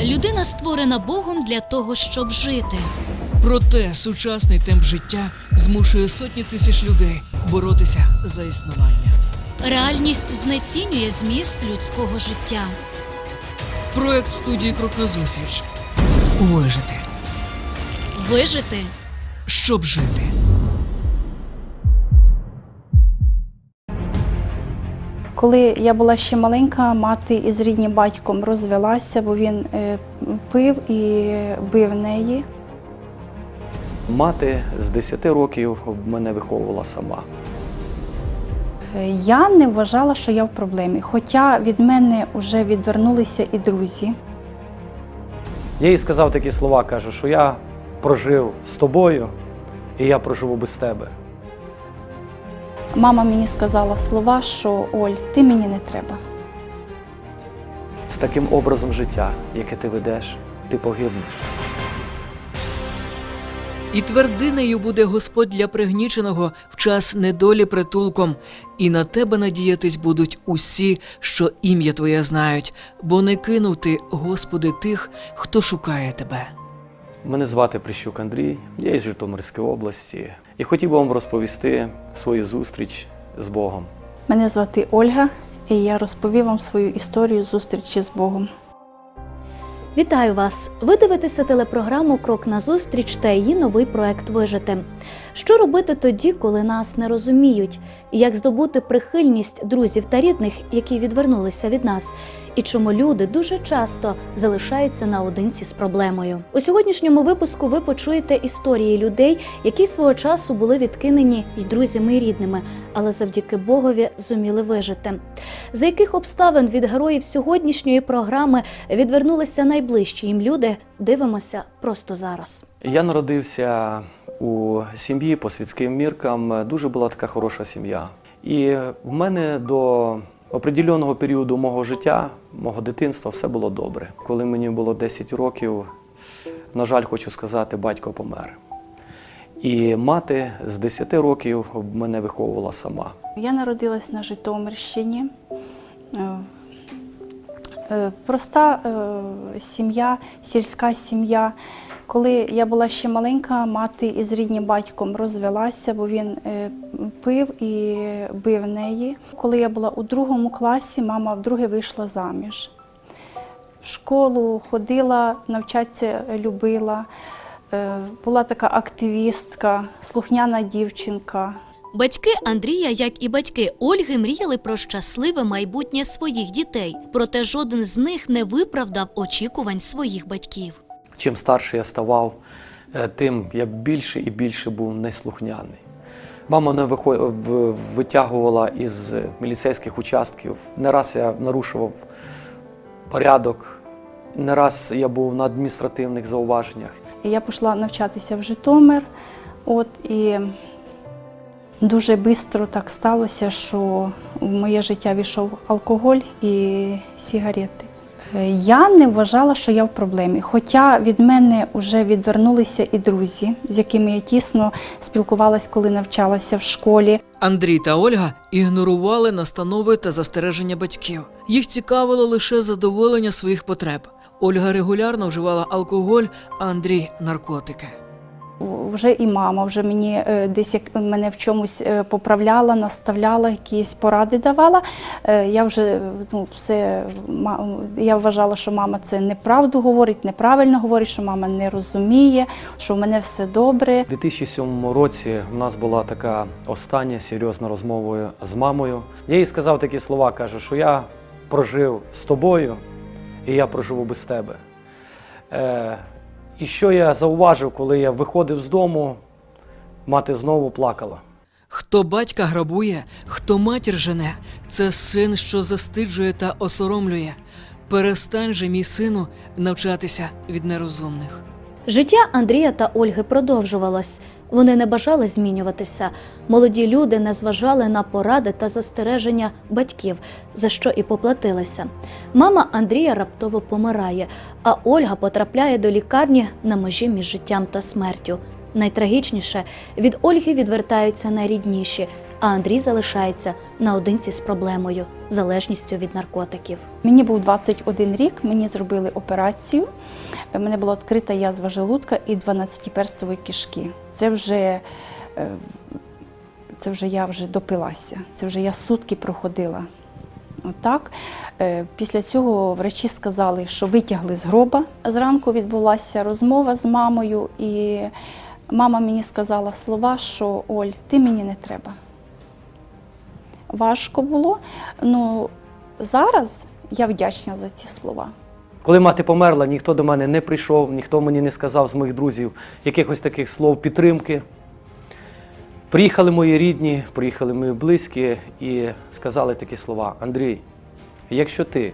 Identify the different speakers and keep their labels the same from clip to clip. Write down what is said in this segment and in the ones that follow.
Speaker 1: Людина створена Богом для того, щоб жити.
Speaker 2: Проте сучасний темп життя змушує сотні тисяч людей боротися за існування.
Speaker 1: Реальність знецінює зміст людського життя.
Speaker 2: Проект студії Крок назустріч. Вижити,
Speaker 1: Вижити
Speaker 2: щоб жити.
Speaker 3: Коли я була ще маленька, мати із ріднім батьком розвелася, бо він е, пив і бив неї.
Speaker 4: Мати з 10 років мене виховувала сама.
Speaker 3: Е, Я не вважала, що я в проблемі, хоча від мене вже відвернулися і друзі.
Speaker 4: Я їй сказав такі слова, кажу, що я прожив з тобою і я проживу без тебе.
Speaker 3: Мама мені сказала слова, що Оль, ти мені не треба.
Speaker 4: З таким образом життя, яке ти ведеш, ти погибнеш.
Speaker 2: І твердинею буде Господь для пригніченого в час недолі притулком, і на тебе надіятись будуть усі, що ім'я Твоє знають, бо не кинув ти, Господи, тих, хто шукає тебе.
Speaker 4: Мене звати Прищук Андрій, я із Житомирської області і хотів би вам розповісти свою зустріч з Богом.
Speaker 3: Мене звати Ольга, і я розповім вам свою історію зустрічі з Богом.
Speaker 5: Вітаю вас! Ви дивитеся телепрограму Крок на зустріч та її новий проект Вижити. Що робити тоді, коли нас не розуміють? Як здобути прихильність друзів та рідних, які відвернулися від нас? І чому люди дуже часто залишаються наодинці з проблемою? У сьогоднішньому випуску ви почуєте історії людей, які свого часу були відкинені й друзями і рідними, але завдяки Богові зуміли вижити. За яких обставин від героїв сьогоднішньої програми відвернулися найближчі їм люди, дивимося просто зараз.
Speaker 4: Я народився у сім'ї по світським міркам. Дуже була така хороша сім'я. І в мене до определеного періоду мого життя, мого дитинства, все було добре. Коли мені було 10 років, на жаль, хочу сказати, батько помер. І мати з 10 років мене виховувала сама.
Speaker 3: Я народилась на Житомирщині. Е, Проста е, сім'я, сільська сім'я. Коли я була ще маленька, мати із ріднім батьком розвелася, бо він е, пив і бив неї. Коли я була у другому класі, мама вдруге вийшла заміж. В школу ходила, навчатися любила. Була така активістка, слухняна дівчинка.
Speaker 1: Батьки Андрія, як і батьки Ольги, мріяли про щасливе майбутнє своїх дітей, проте жоден з них не виправдав очікувань своїх батьків.
Speaker 4: Чим старше я ставав, е, тим я більше і більше був неслухняний. Мама мене витягувала із міліцейських участків. Не раз я нарушував порядок, не раз я був на адміністративних зауваженнях.
Speaker 3: Я пішла навчатися в Житомир. От, і дуже швидко так сталося, що в моє життя війшов алкоголь і сигарети. Е, Я не вважала, що я в проблемі. Хоча від мене вже відвернулися і друзі, з якими я тісно спілкувалась, коли навчалася в школі.
Speaker 2: Андрій та Ольга ігнорували настанови та застереження батьків. Їх цікавило лише задоволення своїх потреб. Ольга регулярно вживала алкоголь, а Андрій наркотики.
Speaker 3: Вже і мама вже мені е, десь як мене в чомусь е, поправляла, наставляла, якісь поради давала. Е, Я вже ну, все я вважала, що мама це неправду говорить, неправильно говорить, що мама не розуміє, що в мене все добре.
Speaker 4: У 2007 році у нас була така остання серйозна розмова з мамою. Я їй сказав такі слова, кажу, що я прожив з тобою і я проживу без тебе. І що я зауважив, коли я виходив з дому, мати знову плакала.
Speaker 2: Хто батька грабує, хто матір жене, це син, що застиджує та осоромлює. Перестань же, мій сину, навчатися від нерозумних.
Speaker 5: Життя Андрія та Ольги продовжувалось. Вони не бажали змінюватися. Молоді люди не зважали на поради та застереження батьків, за що і поплатилися. Мама Андрія раптово помирає, а Ольга потрапляє до лікарні на межі між життям та смертю. Найтрагічніше від Ольги відвертаються найрідніші, а Андрій залишається наодинці з проблемою залежністю від наркотиків.
Speaker 3: Мені був 21 рік, мені зробили операцію. У мене була відкрита язва желудка і 12-перстової кишки. Це вже, е, це вже я вже допилася, це вже я сутки проходила. Отак. Е, Після цього врачі сказали, що витягли з гроба. Зранку відбулася розмова з мамою, і мама мені сказала слова, що Оль, ти мені не треба. Важко було. Ну, зараз я вдячна за ці слова.
Speaker 4: Коли мати померла, ніхто до мене не прийшов, ніхто мені не сказав з моїх друзів якихось таких слов підтримки. Приїхали мої рідні, приїхали мої близькі і сказали такі слова: Андрій, якщо ти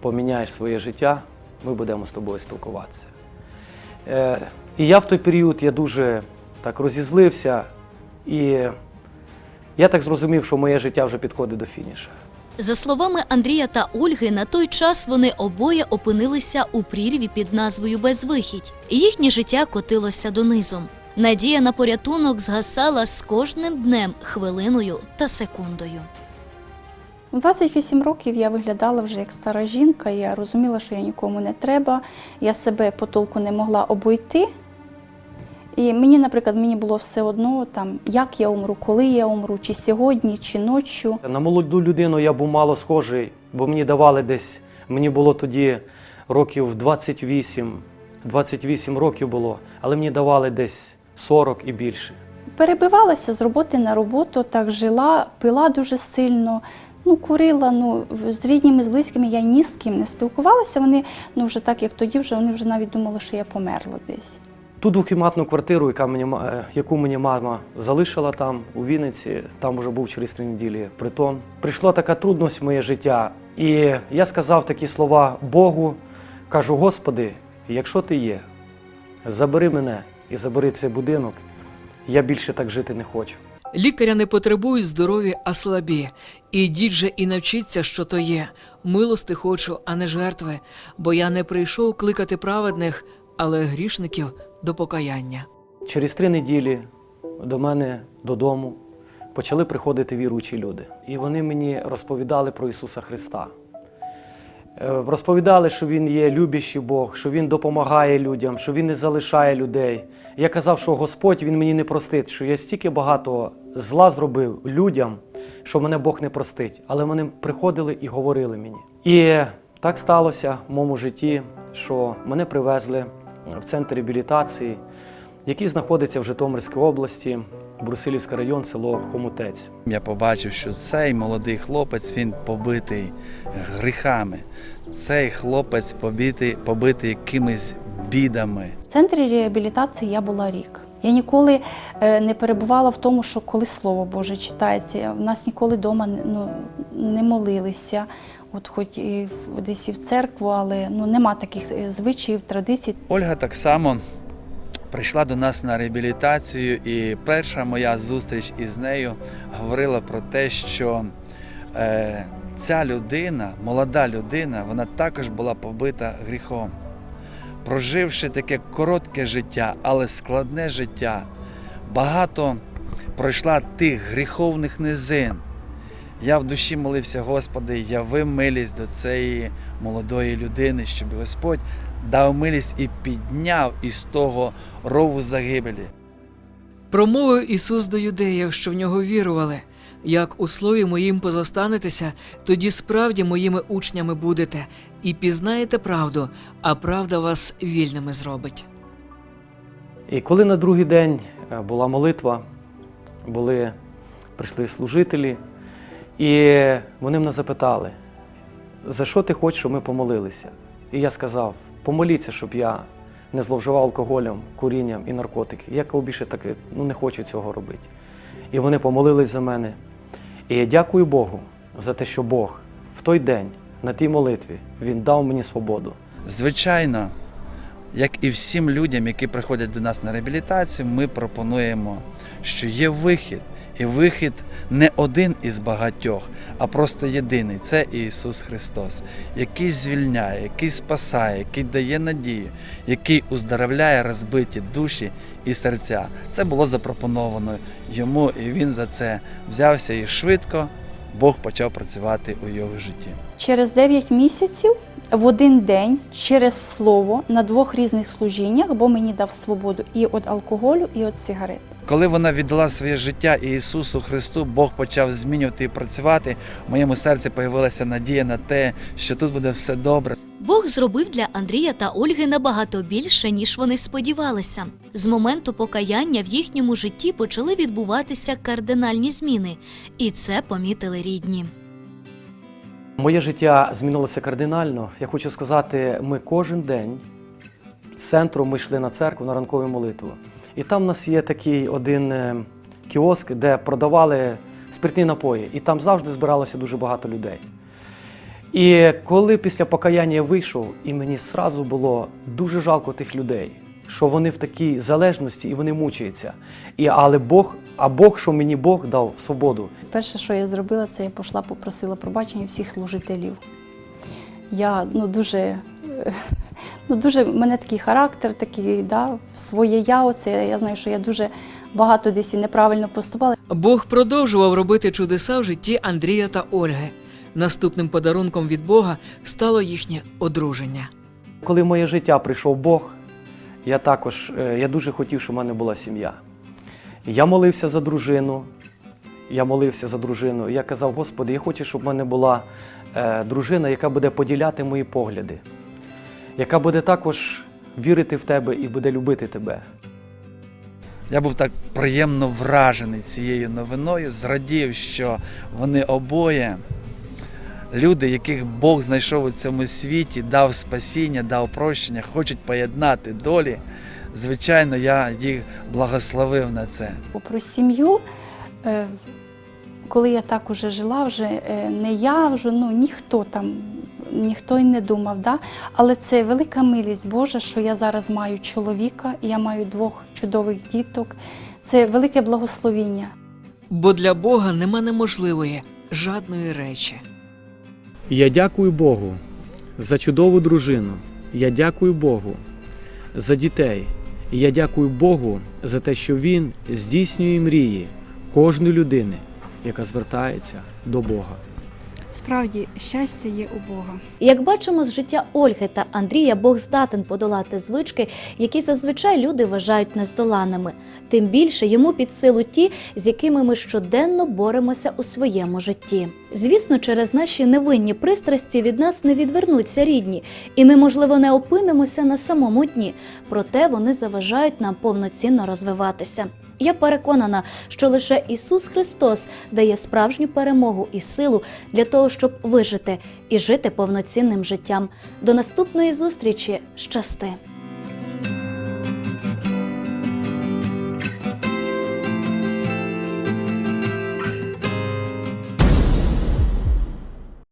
Speaker 4: поміняєш своє життя, ми будемо з тобою спілкуватися. Е, і я в той період я дуже так розізлився, і я так зрозумів, що моє життя вже підходить до фініша.
Speaker 1: За словами Андрія та Ольги, на той час вони обоє опинилися у прірві під назвою Безвихідь, і їхнє життя котилося донизом. Надія на порятунок згасала з кожним днем, хвилиною та секундою.
Speaker 3: У 28 років я виглядала вже як стара жінка, я розуміла, що я нікому не треба, я себе потолку не могла обойти. І мені, наприклад, мені було все одно, там, як я умру, коли я умру, чи сьогодні, чи ночі.
Speaker 4: На молоду людину я був мало схожий, бо мені давали десь, мені було тоді років 28, 28 років було, але мені давали десь 40 і більше.
Speaker 3: Перебивалася з роботи на роботу, так жила, пила дуже сильно, ну, курила. Ну, з рідніми, з близькими я ні з ким не спілкувалася. Вони, ну, вже так, як тоді, вже вони вже навіть думали, що я померла десь.
Speaker 4: Ту двокімнатну квартиру, яка мені, е, яку мені мама залишила там, у Вінниці, там вже був через три неділі притон. Прийшла така трудність в моє життя. І я сказав такі слова Богу, кажу: Господи, якщо ти є, забери мене і забери цей будинок, я більше так жити не хочу.
Speaker 2: Лікаря не потребують здорові, а слабі. Ідіть же і навчіться, що то є. Милости хочу, а не жертви, бо я не прийшов кликати праведних, але грішників до покаяння.
Speaker 4: Через три неділі до мене додому почали приходити віруючі люди. І вони мені розповідали про Ісуса Христа. Е, Розповідали, що Він є любящий Бог, що Він допомагає людям, що Він не залишає людей. Я казав, що Господь Він мені не простить, що я стільки багато зла зробив людям, що мене Бог не простить. Але вони приходили і говорили мені. І так сталося в моєму житті, що мене привезли в центр реабілітації, який знаходиться в Житомирській області, Брусилівський район, село Хомутець.
Speaker 6: Я побачив, що цей молодий хлопець він побитий гріхами. Цей хлопець побитий, побитий якимись бідами.
Speaker 3: В центрі реабілітації я була рік. Я ніколи е, не перебувала в тому, що коли Слово Боже читається. В нас ніколи вдома ну, не молилися. От хоч і десь і в церкву, але ну, нема таких е, звичаїв, традицій.
Speaker 6: Ольга так само прийшла до нас на реабілітацію, і перша моя зустріч із нею говорила про те, що е, ця людина, молода людина, вона також була побита гріхом. Проживши таке коротке життя, але складне життя, багато пройшла тих гріховних низин. Я в душі молився, Господи, яви милість до цієї молодої людини, щоб Господь дав милість і підняв із того рову загибелі.
Speaker 2: Промовив Ісус до юдеїв, що в нього вірували. Як у слові моїм позостанетеся, тоді справді моїми учнями будете, і пізнаєте правду, а правда вас вільними зробить.
Speaker 4: І коли на другий день е, була молитва, були, прийшли служителі, і вони мене запитали, за що ти хочеш, щоб ми помолилися? І я сказав, помоліться, щоб я не зловживав алкоголем, курінням і наркотики. Я кажу, більше так ну, не хочу цього робити. І вони помолились за мене. І я дякую Богу за те, що Бог в той день, на тій молитві, Він дав мені свободу.
Speaker 6: Звичайно, як і всім людям, які приходять до нас на реабілітацію, ми пропонуємо, що є вихід, І вихід не один із багатьох, а просто єдиний це Ісус Христос, який звільняє, який спасає, який дає надію, який уздоровляє розбиті душі і серця. Це було запропоновано йому, і він за це взявся і швидко Бог почав працювати у його житті.
Speaker 3: Через 9 місяців в один день через слово на двох різних служіннях, бо мені дав свободу і від алкоголю, і від сигарет.
Speaker 6: Коли вона віддала своє життя Ісусу Христу, Бог почав змінювати і працювати. В моєму серці появилася надія на те, що тут буде все добре.
Speaker 1: Бог зробив для Андрія та Ольги набагато більше, ніж вони сподівалися. З моменту покаяння в їхньому житті почали відбуватися кардинальні зміни, і це помітили рідні.
Speaker 4: Моє життя змінилося кардинально. Я хочу сказати, ми кожен день з центру ми йшли на церкву на ранкову молитву. І там у нас є такий один е, кіоск, де продавали спиртні напої. І там завжди збиралося дуже багато людей. І коли після покаяння я вийшов, і мені сразу було дуже жалко тих людей, що вони в такій залежності і вони мучаються. І, але Бог, а Бог, що мені Бог дав свободу,
Speaker 3: Перше, що я зробила, це я пішла, попросила пробачення всіх служителів. Я ну, дуже, е, ну, дуже, в мене такий характер, такий, да, своє я. Оце, я знаю, що я дуже багато десь і неправильно поступала.
Speaker 2: Бог продовжував робити чудеса в житті Андрія та Ольги. Наступним подарунком від Бога стало їхнє одруження.
Speaker 4: Коли в моє життя прийшов Бог, я також е, я дуже хотів, щоб в мене була сім'я. Я молився за дружину. Я молився за дружину. Я казав, Господи, я хочу, щоб в мене була е, дружина, яка буде поділяти мої погляди, яка буде також вірити в тебе і буде любити тебе.
Speaker 6: Я був так приємно вражений цією новиною, зрадів, що вони обоє, люди, яких Бог знайшов у цьому світі, дав спасіння, дав прощення, хочуть поєднати долі. Звичайно, я їх благословив на це.
Speaker 3: Про сім'ю, е, коли я так уже жила, вже е, не я, вже ну, ніхто там, ніхто й не думав. Да? Але це велика милість Божа, що я зараз маю чоловіка, і я маю двох чудових діток. Це велике благословіння.
Speaker 2: Бо для Бога нема неможливої жадної речі.
Speaker 7: Я дякую Богу за чудову дружину. Я дякую Богу за дітей. І я дякую Богу за те, що Він здійснює мрії кожної людини, яка звертається до Бога.
Speaker 3: Справді, щастя є у Бога.
Speaker 5: Як бачимо з життя Ольги та Андрія, Бог здатен подолати звички, які зазвичай люди вважають нездоланними. Тим більше йому під силу ті, з якими ми щоденно боремося у своєму житті. Звісно, через наші невинні пристрасті від нас не відвернуться рідні, і ми, можливо, не опинимося на самому дні, проте вони заважають нам повноцінно розвиватися. Я переконана, що лише Ісус Христос дає справжню перемогу і силу для того, щоб вижити і жити повноцінним життям. До наступної зустрічі щасти!